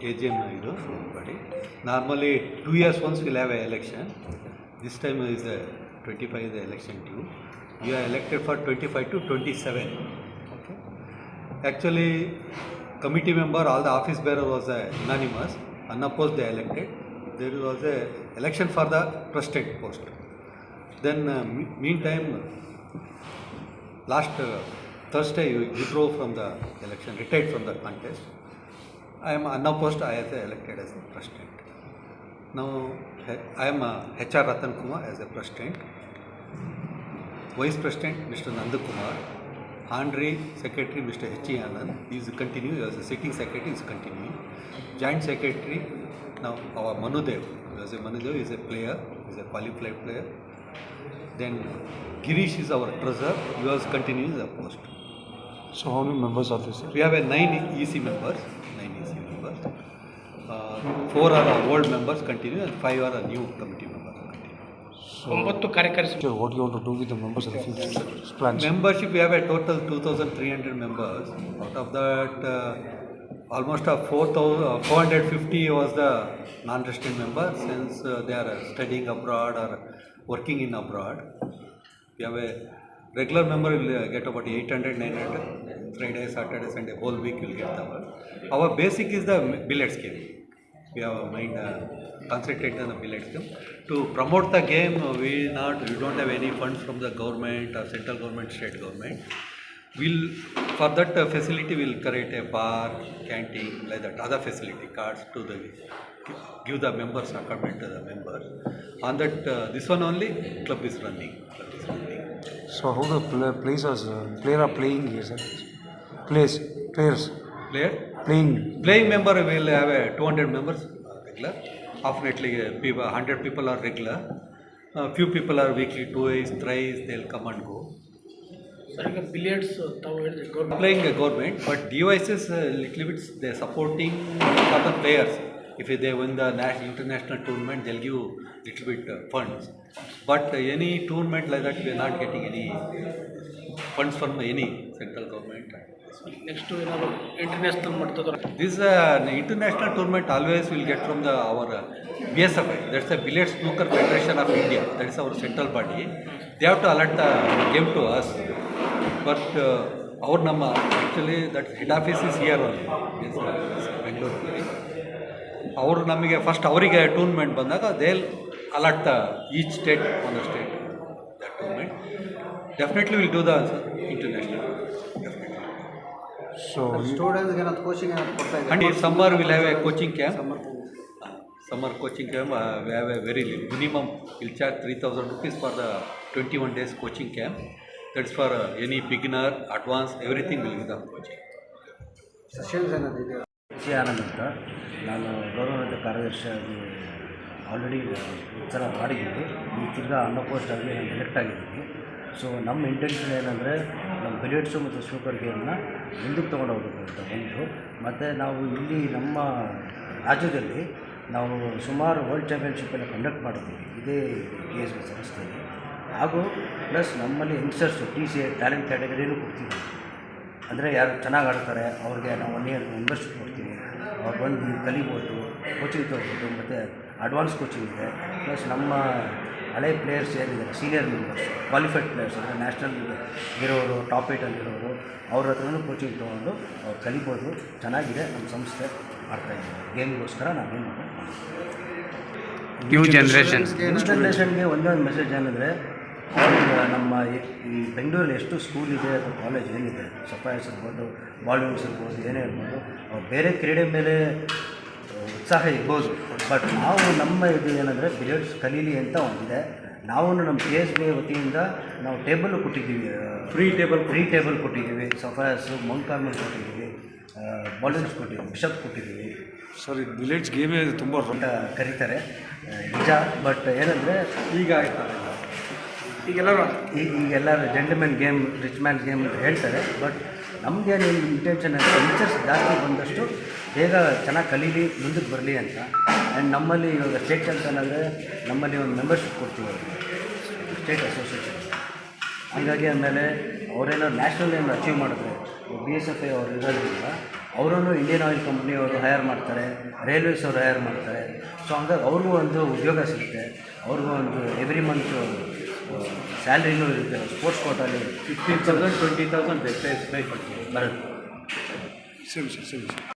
in ಇದು body. Normally, two years once we'll have a election. This time is a 25 is the election due. You are elected for 25 to 27. Okay. Actually, committee member, all the office bearer was uh, unanimous, unopposed they elected. There was a election for the trusted post. Then uh, me- meantime, last uh, Thursday you withdrew from the election, retired from the contest. I am unopposed, I am elected as a president. Now, I am uh, HR Ratan Kumar as a president. Vice President Mr. Nandakumar. Honorary Secretary Mr. H. E. Anand. He is continue as a sitting secretary is continuing. Joint Secretary now our Manudev. As a Manudev is a player, is a qualified player. Then Girish is our treasurer. He was continuing the post. So how many members are there. We have a nine EC members, committee members continue. ಒಂಬತ್ತು ಕಾರ್ಯಕಾರಿ ಸಮಿತಿ new what members you want to do with the members of the future, sir? Plans? Membership, we have a total 2,300 members. Out of that, uh, almost a 4,000 uh, 450 was the non-resident members since uh, they are uh, studying abroad or working in abroad. We have a regular member will get about 800, 900. Friday, Saturday, Sunday, whole week will get our. Our basic is the billet scheme. We have mind uh, concentrated on the billet scheme. To promote the game, uh, we not we don't have any funds from the government or central government, state government. We'll for that uh, facility we'll create a bar, canteen, like that other facility cards to the give the members according to the members. On that uh, this one only. Club is running. So how the pla- players, uh, player are playing here, sir? Players, players Player playing. Playing member will have a 200 members uh, regular. Definitely, uh, people, 100 people are regular. Uh, few people are weekly, twice, thrice, they'll come and go. Sir ಈಗ billiards ತಾವು ಹೇಳಿದ್ರೆ government Playing a government, but devices uh, little bit they're supporting for the players. If they win the national, international tournament, they'll give little bit uh, funds. But any tournament like that we not getting any funds from any central government next ಏನಾದರೂ international ಮಾಡ್ತದೆ this international tournament always will get from the our B S F I that's a village snooker federation of India that is our central body they have to alert the game to us but ಅವ್ರು ನಮ್ಮ actually that head office is here ಅಲ್ಲಿ ಬೆಂಗಳೂರಿನಲ್ಲಿ ಅವರು ನಮಗೆ first ಅವರಿಗೆ tournament ಬಂದಾಗ they'll allot the each state on the state the tournament definitely will do the international. Definitely So ಸ್ಟೂಡೆಂಟ್ಸ್ಗೆ ಏನಾದ್ರು coaching And in summer, we'll have a coaching camp. Summer coaching camp, uh, we have a very li- minimum, we'll charge 3000 rupees for the 21 days coaching camp. That's for uh, any beginner, advanced, everything will be the coaching. Sessions ಏನಾದ್ರು ಇದೆಯಾ C Anand ಅಂತ ನಾನು ಗೌರವಾನ್ವಿತ ಕಾರ್ಯದರ್ಶಿಯಾಗಿ already ಉತ್ತರ ಮಾಡಿದ್ದೀನಿ ಈ ತಿರ್ಗಾ ಅನ್ನೋ ಪೋಸ್ಟಾಗಿ ನಾನು ಎಲೆಕ್ಟ್ ಆಗಿದ್ದೀನಿ. ಸೊ ನಮ್ಮ ಇಂಟೆನ್ಷನ್ ಏನಂದರೆ ನಮ್ಮ ಬಿಲಿಯರ್ಡ್ಸು ಮತ್ತು ಸ್ನೂಕರ್ ಗೇಮ್ನ ಮುಂದಕ್ಕೆ ತೊಗೊಂಡು ಹೋಗಬೇಕು ಅಂತ ಒಂದು ಮತ್ತು ನಾವು ಇಲ್ಲಿ ನಮ್ಮ ರಾಜ್ಯದಲ್ಲಿ ನಾವು ಸುಮಾರು ವರ್ಲ್ಡ್ ಚಾಂಪಿಯನ್ಶಿಪ್ಪನ್ನು ಕಂಡಕ್ಟ್ ಮಾಡಿದ್ದೀವಿ. ಇದೇ ಕೆ ಎಸ್ ಬಿ ಸಂಸ್ಥೆಯಲ್ಲಿ. ಹಾಗೂ ಪ್ಲಸ್ ನಮ್ಮಲ್ಲಿ ಯಂಗ್ಸ್ಟರ್ಸು ಟಿ ಸಿ ಟ್ಯಾಲೆಂಟ್ ಕ್ಯಾಟಗರಿನೂ ಕೊಡ್ತೀವಿ. ಅಂದರೆ ಯಾರು ಚೆನ್ನಾಗಿ ಆಡ್ತಾರೆ, ಅವ್ರಿಗೆ ನಾವು ಒನ್ ಇಯರ್ ಮೆಂಬರ್ಶಿಪ್ ಕೊಡ್ತೀವಿ. ಅವ್ರು ಬಂದು ಕಲಿಬೋದು ಕೋಚಿಂಗ್ ತೊಗೋಬೋದು ಮತ್ತು ಅಡ್ವಾನ್ಸ್ ಕೋಚಿಂಗ್ ಇದೆ. ಪ್ಲಸ್ ನಮ್ಮ ಹಳೆ ಪ್ಲೇಯರ್ಸ್ ಏನಿದ್ದಾರೆ ಸೀನಿಯರ್ ಮೆಂಬರ್ಸ್ ಕ್ವಾಲಿಫೈಡ್ ಪ್ಲೇಯರ್ಸ್ ಅಂದರೆ ನ್ಯಾಷನಲ್ ಇರೋರು ಟಾಪ್ ಏಟಲ್ಲಿರೋರು ಅವ್ರ ಹತ್ರನೂ ಕೋಚಿಂಗ್ ತೊಗೊಂಡು ಅವ್ರು ಕಲಿಬೋದು ಚೆನ್ನಾಗಿದೆ ನಮ್ಮ ಸಂಸ್ಥೆ ಮಾಡ್ತಾಯಿದ್ದೀವಿ ಗೇಮ್ಗೋಸ್ಕರ ನಾವೇನು ನ್ಯೂ ಜನ್ರೇಷನ್ ನ್ಯೂ ಜನ್ರೇಷನ್ಗೆ ಒಂದೇ ಒಂದು ಮೆಸೇಜ್ ಏನಂದರೆ ನಮ್ಮ ಈ- ಬೆಂಗಳೂರಲ್ಲಿ ಎಷ್ಟು ಸ್ಕೂಲ್ ಇದೆ ಅಥವಾ ಕಾಲೇಜ್ ಏನಿದೆ? ಸಫಾಯಸ್ ಇರ್ಬೋದು ಬಾಲಿವುಡ್ಸ್ ಇರ್ಬೋದು ಏನೇ ಇರ್ಬೋದು ಅವ್ರು ಬೇರೆ ಕ್ರೀಡೆ ಮೇಲೆ ಉತ್ಸಾಹ ಇರ್ಬೋದು. ಬಟ್ ನಾವು ನಮ್ಮ ಇದು ಏನಂದರೆ ಬಿಲಿಯರ್ಡ್ಸ್ ಕಲೀಲಿ ಅಂತ ಒಂದಿದೆ. ನಾವು ನಮ್ಮ ಪಿ ಎಸ್ ಬಿ ವತಿಯಿಂದ ನಾವು ಟೇಬಲ್ ಕೊಟ್ಟಿದ್ದೀವಿ. ಫ್ರೀ ಟೇಬಲ್ ಫ್ರೀ ಟೇಬಲ್ ಕೊಟ್ಟಿದ್ದೀವಿ. ಸಫಾಯಸು ಮೊಂಕಾರ್ಮಲ್ ಕೊಟ್ಟಿದ್ದೀವಿ. ಬಾಲಿವುಡ್ಸ್ ಕೊಟ್ಟಿದ್ದೀವಿ ಬಿಷಪ್ ಕೊಟ್ಟಿದ್ದೀವಿ. ಸರ್ ವಿಲೇಜ್ village ಗೇಮೇ ತುಂಬ ಅಂತ ಕರೀತಾರೆ. ನಿಜ. ಬಟ್ ಏನಂದರೆ ಈಗ ಈಗೆಲ್ಲರೂ ಈಗ ಈಗೆಲ್ಲರೂ gentlemen game rich man game ಅಂತ ಹೇಳ್ತಾರೆ. ಬಟ್ ನಮಗೇನು ಇಂಟೆನ್ಷನ್ ಅಂದರೆ ಟೀಚರ್ಸ್ ಜಾಸ್ತಿ ಬಂದಷ್ಟು ಬೇಗ ಚೆನ್ನಾಗಿ ಕಲೀಲಿ ಮುಂದಕ್ಕೆ ಬರಲಿ ಅಂತ. ಆ್ಯಂಡ್ ನಮ್ಮಲ್ಲಿ ಇವಾಗ ಸ್ಟೇಟ್ ಅಂತ ಅಂದರೆ ನಮ್ಮಲ್ಲಿ ಒಂದು ಮೆಂಬರ್ಶಿಪ್ ಕೊಡ್ತೀವಿ ಅವ್ರಿಗೆ. ಸ್ಟೇಟ್ ಅಸೋಸಿಯೇಷನ್ ಹಾಗಾಗಿ ಆಮೇಲೆ ಅವರೇನೋ ನ್ಯಾಷನಲ್ ಏನು ಅಚೀವ್ ಮಾಡಿದ್ರೆ ಬಿ ಎಸ್ ಎಫ್ ಐ ಅವರು ಇರೋದ್ರಿಂದ ಅವರನ್ನು ಇಂಡಿಯನ್ ಆಯಿಲ್ ಕಂಪ್ನಿಯವರು ಹೈಯರ್ ಮಾಡ್ತಾರೆ ರೈಲ್ವೇಸ್ ಅವರು ಹೈಯರ್ ಮಾಡ್ತಾರೆ. ಸೊ ಹಂಗಾಗಿ ಅವ್ರಿಗೂ ಒಂದು ಉದ್ಯೋಗ ಸಿಗುತ್ತೆ. ಅವ್ರಿಗೂ ಒಂದು ಎವ್ರಿ ಮಂತ್ ಸ್ಯಾಲ್ರಿನೂ ಇರುತ್ತೆ. ಸ್ಪೋರ್ಟ್ಸ್ ಕೋಟಲ್ಲಿ ಫಿಫ್ಟೀನ್ ತೌಸಂಡ್ ಟ್ವೆಂಟಿ ತೌಸಂಡ್ ಬೇಕಾದ್ರೆ ಪೇ ಕೊಡ್ತೀವಿ ಬರುತ್ತೆ. ಸರಿ ಸರ್ ಸರಿ ಸರ್.